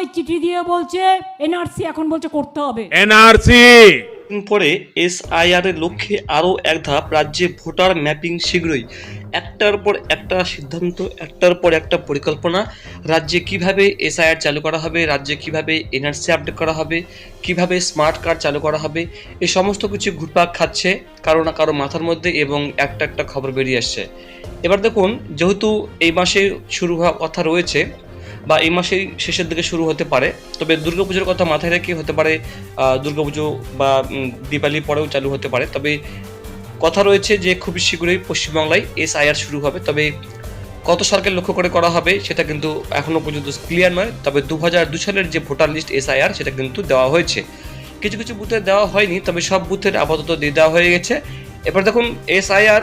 পশ্চিমবঙ্গে চিঠি দিয়ে বলছে এনআরসি এখন বলছে করতে হবে। এনআরসি। পরে এসআইআর এর লক্ষ্যে আরও এক ধাপ রাজ্যে ভোটার ম্যাপিং শীঘ্রই। একটার পর একটা সিদ্ধান্ত একটার পর একটা পরিকল্পনা। রাজ্যে কীভাবে এসআইআর চালু করা হবে রাজ্যে কীভাবে এনআরসি আপডেট করা হবে কীভাবে স্মার্ট কার্ড চালু করা হবে এই সমস্ত কিছু ঘুরপাক খাচ্ছে কারও না কারও মাথার মধ্যে এবং একটা একটা খবর বেরিয়ে আসছে। এবার দেখুন যেহেতু এই মাসে শুরু হওয়ার কথা রয়েছে বা এই মাসেই শেষের দিকে শুরু হতে পারে। তবে দুর্গাপুজোর কথা মাথায় রেখে হতে পারে দুর্গাপুজো বা দিওয়ালি পরেও চালু হতে পারে। তবে কথা রয়েছে যে খুবই শীঘ্রই পশ্চিমবাংলায় এসআইআর শুরু হবে। তবে কত সালকে লক্ষ্য করে করা হবে সেটা কিন্তু এখনও পর্যন্ত ক্লিয়ার নয়। তবে দু হাজার দু সালের যে ভোটার লিস্ট এসআইআর সেটা কিন্তু দেওয়া হয়েছে। কিছু কিছু বুথে দেওয়া হয়নি, তবে সব বুথের আপাতত দিয়ে দেওয়া হয়ে গেছে। এবার দেখুন, এসআইআর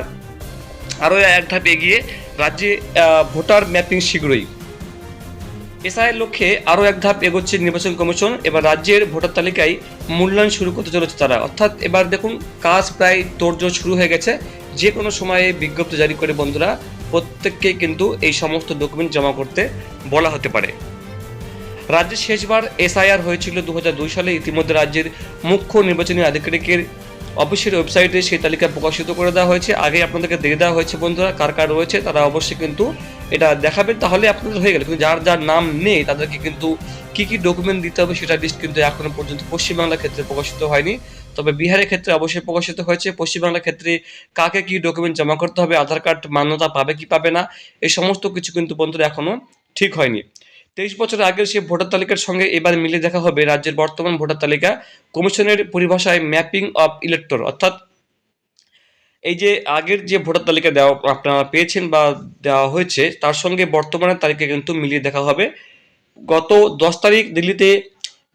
আরও এক ধাপ এগিয়ে রাজ্যে ভোটার ম্যাপিং শীঘ্রই। এসআইয়ের লক্ষ্যে আরও এক ধাপ এগোচ্ছে নির্বাচন কমিশন। এবার রাজ্যের ভোটার তালিকায় মূল্যায়ন শুরু করতে চলেছে তারা। অর্থাৎ এবার দেখুন, কাজ প্রায় তোড়জোড় শুরু হয়ে গেছে। যে কোনো সময়ে বিজ্ঞপ্তি জারি করে বন্ধুরা প্রত্যেককে কিন্তু এই সমস্ত ডকুমেন্ট জমা করতে বলা হতে পারে। রাজ্যে শেষবার এসআইআর হয়েছিল দু হাজার দুই সালে। ইতিমধ্যে রাজ্যের মুখ্য নির্বাচনী আধিকারিকের অফিসের ওয়েবসাইটে সেই তালিকা প্রকাশিত করে দেওয়া হয়েছে। আগে আপনাদেরকে দিয়ে দেওয়া হয়েছে, বন্ধুরা, কার কার রয়েছে তারা অবশ্যই কিন্তু এটা দেখাবেন। তাহলে আপনাদের হয়ে গেল, কিন্তু যার যার নাম নেই তাদেরকে কিন্তু কি কি ডকুমেন্ট দিতে হবে সেটা লিস্ট কিন্তু এখনও পর্যন্ত পশ্চিমবাংলার ক্ষেত্রে প্রকাশিত হয়নি। তবে বিহারের ক্ষেত্রে অবশ্যই প্রকাশিত হয়েছে। পশ্চিমবাংলার ক্ষেত্রে কাকে কি ডকুমেন্ট জমা করতে হবে, আধার কার্ড মান্যতা পাবে কি পাবে না, এই সমস্ত কিছু কিন্তু বন্ধুরা এখনও ঠিক হয়নি। তেইশ বছর আগের সেই ভোটার তালিকার সঙ্গে এবার মিলে দেখা হবে রাজ্যের বর্তমান ভোটার তালিকা কমিশনের পরিভাষায় ম্যাপিং অফ ইলেক্টর। অর্থাৎ এই যে আগের যে ভোটার তালিকা দেওয়া আপনারা পেয়েছেন বা দেওয়া হয়েছে, তার সঙ্গে বর্তমানের তালিকা কিন্তু মিলিয়ে দেখা হবে। গত দশ তারিখ দিল্লিতে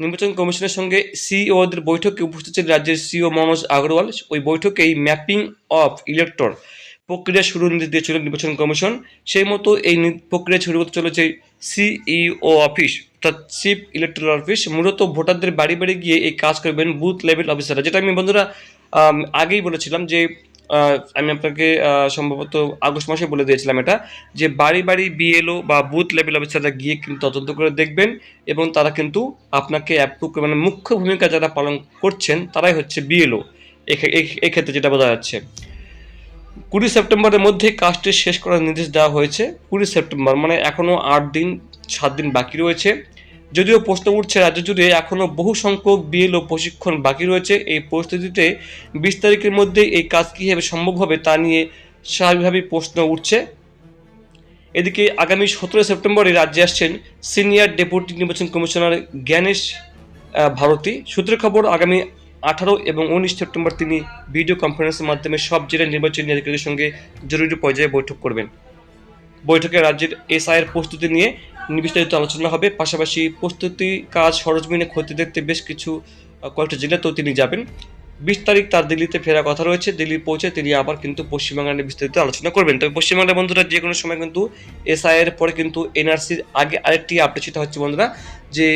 নির্বাচন কমিশনের সঙ্গে সিইওদের বৈঠকে উপস্থিত ছিলেন রাজ্যের সিইও মনোজ আগরওয়াল। ওই বৈঠকে এই ম্যাপিং অফ ইলেক্টর প্রক্রিয়া শুরু নির্দেশ দিয়েছিল নির্বাচন কমিশন। সেই মতো এই প্রক্রিয়া শুরু করতে চলেছে সিইও অফিস, অর্থাৎ চিফ ইলেকট্রাল অফিস। মূলত ভোটারদের বাড়ি বাড়ি গিয়ে এই কাজ করবেন বুথ লেভেল অফিসাররা। যেটা আমি বন্ধুরা আগেই বলেছিলাম যে আমি আপনাকে সম্ভবত আগস্ট মাসে বলে দিয়েছিলাম এটা, যে বাড়ি বাড়ি বিএলও বা বুথ লেভেল অফিসাররা গিয়ে কিন্তু তদন্ত করে দেখবেন এবং তারা কিন্তু আপনাকে অ্যাপ্রুভ মানে মুখ্য ভূমিকা যারা পালন করছেন তারাই হচ্ছে বিএলও। এক্ষেত্রে যেটা বোঝা যাচ্ছে। কুড়ি সেপ্টেম্বরের মধ্যে কাজটি শেষ করার নির্দেশ দেওয়া হয়েছে। কুড়ি সেপ্টেম্বর মানে এখনও আট দিন, সাত দিন বাকি রয়েছে। যদিও প্রশ্ন উঠছে, রাজ্য জুড়ে এখনও বহু সংখ্যক বিএলও প্রশিক্ষণ বাকি রয়েছে। এই পরিস্থিতিতে বিশ তারিখের মধ্যে এই কাজ কীভাবে সম্ভব হবে তা নিয়ে স্বাভাবিকভাবেই প্রশ্ন উঠছে। এদিকে আগামী সতেরো সেপ্টেম্বরে রাজ্যে আসছেন সিনিয়র ডেপুটি নির্বাচন কমিশনার জ্ঞানেশ ভারতী। সূত্রের খবর, আগামী আঠারো এবং উনিশ সেপ্টেম্বর তিনি ভিডিও কনফারেন্সের মাধ্যমে সব জেলার নির্বাচনী আধিকারিকের সঙ্গে জরুরি পর্যায়ে বৈঠক করবেন। বৈঠকে রাজ্যের এসআইয়ের প্রস্তুতি নিয়ে বিস্তারিত আলোচনা হবে। পাশাপাশি প্রস্তুতি কাজ সরজমিনে ক্ষতি দেখতে বেশ কিছু কয়েকটা জেলাতেও তিনি যাবেন। বিশ তারিখ তার দিল্লিতে ফেরার কথা রয়েছে। দিল্লি পৌঁছে তিনি আবার কিন্তু পশ্চিমবাংলা নিয়ে বিস্তারিত আলোচনা করবেন। তবে পশ্চিমবাংলার বন্ধুরা, যে কোনো সময় কিন্তু এসআইয়ের পরে কিন্তু এনআরসির আগে আরেকটি আপডেট সেটা হচ্ছে বন্ধুরা, যে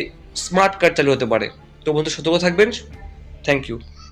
স্মার্ট কার্ড চালু হতে পারে। তো বন্ধু সতর্ক থাকবেন। Thank you.